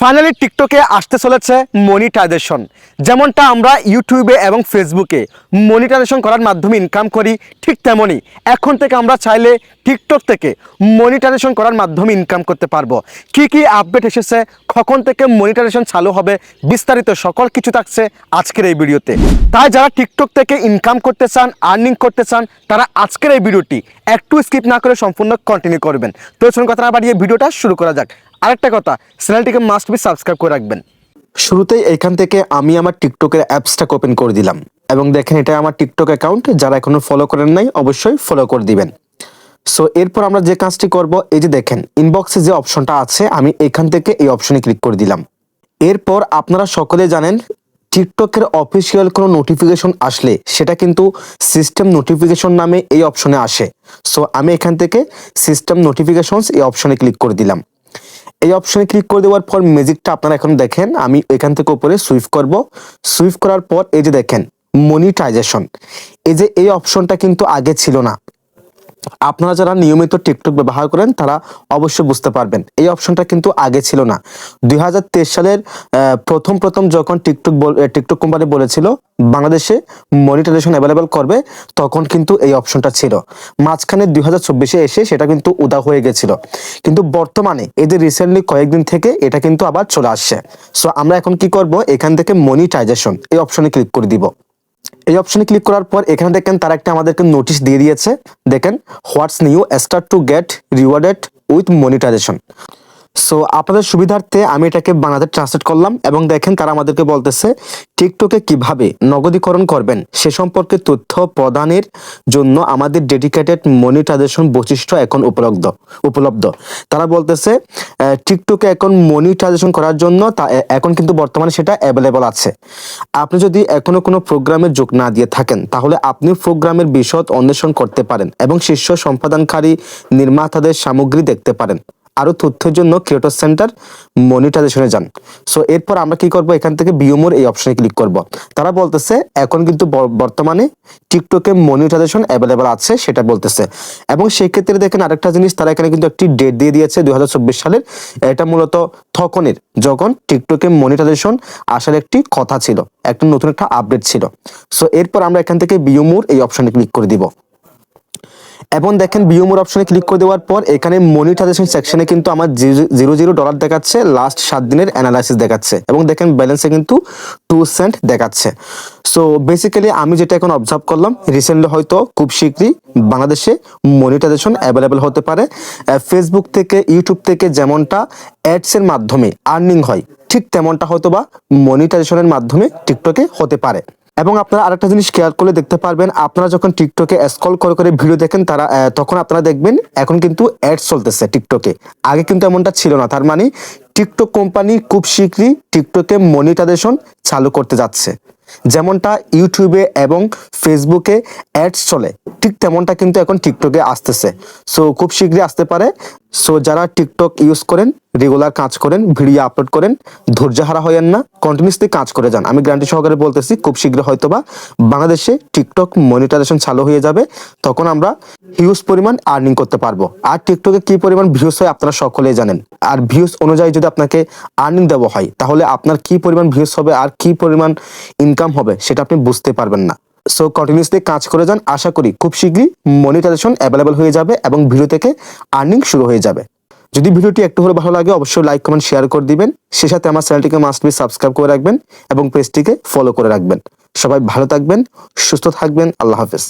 Finally টিকটকে আসতে চলেছে মনিটাইজেশন যেমনটা আমরা ইউটিউবে এবং ফেসবুকে মনিটাইজেশন করার মাধ্যমে ইনকাম করি, ঠিক তেমনই। এখন থেকে আমরা চাইলে টিকটক থেকে মনিটাইজেশন করার মাধ্যমে ইনকাম করতে পারব। কি কি আপডেট এসেছে, কখন থেকে মনিটাইজেশন চালু হবে, বিস্তারিত সকল কিছু থাকছে আজকের এই ভিডিওতে। তাই যারা টিকটক থেকে ইনকাম করতে চান আর্নিং করতে চান, তারা আজকের এই ভিডিওটি একটু স্কিপ না করে সম্পূর্ণ কন্টিনিউ করবেন। তো শুনুন কথা না বাড়িয়ে ভিডিওটা শুরু করা যাক। আরেকটা কথা চ্যানেলটিকে মাস্ট বি সাবস্ক্রাইব করে রাখবেন। শুরুতেই এখান থেকে আমি আমার টিকটকের অ্যাপসটা ওপেন করে দিলাম। এবং দেখেন, এটা আমার টিকটক অ্যাকাউন্ট যারা এখনও ফলো করেন নাই, অবশ্যই ফলো করে দিবেন। সো এরপর আমরা যে কাজটি করব, এই যে দেখেন ইনবক্সে যে অপশনটা আছে, আমি এখান থেকে এই অপশনে ক্লিক করে দিলাম। এরপর আপনারা সকলে জানেন, টিকটকের অফিসিয়াল কোনো নোটিফিকেশন আসলে সেটা কিন্তু সিস্টেম নোটিফিকেশন নামে এই অপশনে আসে। সো আমি এখান থেকে সিস্টেম নোটিফিকেশনস এই অপশনে ক্লিক করে দিলাম। এই অপশনে ক্লিক করে দেওয়ার পর ম্যাজিকটা আপনারা এখন দেখেন, আমি এখান থেকে উপরে সুইফ করব। সুইফ করার পর এই যে দেখেন মনিটাইজেশন এই যে এই অপশনটা কিন্তু আগে ছিল না। আপনারা যারা নিয়মিত টিকটক ব্যবহার করেন, তারা অবশ্যই বুঝতে পারবেন। এই অপশনটা কিন্তু আগে ছিল না। দুই হাজার তেইশ সালের প্রথম প্রথম যখন টিকটক টিকটক কোম্পানি বলেছিল, বাংলাদেশে মনিটাইজেশন অ্যাভেলেবেল করবে, তখন কিন্তু এই অপশনটা ছিল। মাঝখানে দুই হাজার চব্বিশে এসে সেটা কিন্তু উদা হয়ে গেছিল। কিন্তু বর্তমানে এই যে রিসেন্টলি কয়েকদিন থেকে এটা কিন্তু আবার চলে আসছে। সো আমরা এখন কি করব? এখান থেকে মনিটাইজেশন এই অপশনে ক্লিক করে দিব। এই অপশনে ক্লিক করার পর এখানে দেখেন তারা একটা আমাদেরকে নোটিশ দিয়ে দিয়েছে। দেখেন what's new start to get rewarded with monetisation so আপনাদের সুবিধার্থে আমি এটাকে বাংলাতে ট্রান্সলেট করলাম এবং দেখেন তারা আমাদেরকে বলতেছে টিকটকে কীভাবে নগদীকরণ করবেন? সে সম্পর্কে তথ্য প্রদানের জন্য আমাদের ডেডিকেটেড মনিটাইজেশন বৈশিষ্ট্য এখন উপলব্ধ উপলব্ধ। তারা বলতেছে টিকটকে এখন মনিটাইজেশন করার জন্য তা এখন কিন্তু বর্তমানে সেটা অ্যাভেলেবল আছে। আপনি যদি এখনও কোনো প্রোগ্রামে যোগ না দিয়ে থাকেন, তাহলে আপনি প্রোগ্রামের বিশদ অন্বেষণ করতে পারেন এবং শীর্ষ সম্পাদনকারী নির্মাতাদের সামগ্রী দেখতে পারেন। আরও তথ্যের জন্য ক্রিয়েটর সেন্টার মনিটাইজেশনে যান। সো এরপর আমরা কি করব? এখান থেকে বিওমোর এই অপশনে ক্লিক করব। তারা বলতেছে, এখন কিন্তু বর্তমানে টিকটকে মনিটাইজেশন অ্যাভেলেবল আছে, সেটা বলতেছে। এবং সেই ক্ষেত্রে দেখেন আরেকটা জিনিস, তারা এখানে কিন্তু একটি ডেট দিয়ে দিয়েছে দুই হাজার চব্বিশ সালের। এটা মূলত থকনের যখন টিকটকে মনিটাইজেশন আসার একটি কথা ছিল, একটা নতুন একটা আপডেট ছিল। সো এরপর আমরা এখান থেকে বিওমোর এই অপশনে ক্লিক করে দিব। এবং দেখেন বিওমোর অপশনে ক্লিক করে দেওয়ার পর এখানে মনিটাইজেশন সেকশনে কিন্তু আমার জিরো জিরো ডলার দেখাচ্ছে লাস্ট সাত দিনের অ্যানালাইসিস দেখাচ্ছে এবং দেখেন ব্যালেন্সে কিন্তু টু সেন্ট দেখাচ্ছে। সো বেসিক্যালি আমি যেটা এখন অবজার্ভ করলাম রিসেন্টলি হয়তো খুব শীঘ্রই বাংলাদেশে মনিটাইজেশন অ্যাভেলেবেল হতে পারে। ফেসবুক থেকে ইউটিউব থেকে যেমনটা অ্যাডসের মাধ্যমে আর্নিং হয়, ঠিক তেমনটা হয়তো বা মনিটাইজেশনের মাধ্যমে টিকটকে হতে পারে। এবং আপনারা আরেকটা জিনিস খেয়াল করলে দেখতে পারবেন, আপনারা যখন টিকটকে স্কল করে করে ভিডিও দেখেন, তারা তখন আপনারা দেখবেন এখন কিন্তু অ্যাড চলতেছে টিকটকে। আগে কিন্তু এমনটা ছিল না, তার মানে টিকটক কোম্পানি খুব শীঘ্রই টিকটকে মনিটাইজেশন চালু করতে যাচ্ছে। যেমনটা ইউটিউবে এবং ফেসবুকে অ্যাডস চলে, ঠিক তেমনটা কিন্তু এখন টিকটকে আসতেছে। সো খুব শীঘ্রই আসতে পারে। সো যারা টিকটক ইউজ করেন রেগুলার কাজ করেন ভিডিও আপলোড করেন ধৈর্য হারা হয়েন না কন্টিনিউসলি কাজ করে যান। আমি গ্যারান্টি সহকারে বলতেছি, খুব শীঘ্র হয়তোবা বাংলাদেশে টিকটক মনিটাইজেশন চালু হয়ে যাবে, তখন আমরা হিউজ পরিমাণ আর্নিং করতে পারব। আর টিকটকে কি পরিমাণ ভিউজ হয় আপনারা সকলেই জানেন। আর ভিউজ অনুযায়ী যদি আপনাকে আর্নিং দেওয়া হয়, তাহলে আপনার কি পরিমাণ ভিউজ হবে, আর কি পরিমাণ ইনকাম হবে, সেটা আপনি বুঝতে পারবেন না। সো কন্টিনিউসলি কাজ করে যান, আশা করি খুব শীঘ্রই মনিটাইজেশন অ্যাভেলেবেল হয়ে যাবে এবং ভিডিও থেকে আর্নিং শুরু হয়ে যাবে। যদি ভিডিওটি একটু হলে ভালো লাগে, অবশ্যই লাইক কমেন্ট শেয়ার করে দিবেন। সে সাথে আমার চ্যানেলটিকে মাস্ট বি সাবস্ক্রাইব করে রাখবেন এবং পেজটিকে ফলো করে রাখবেন। সবাই ভালো থাকবেন, সুস্থ থাকবেন, আল্লাহ হাফেজ।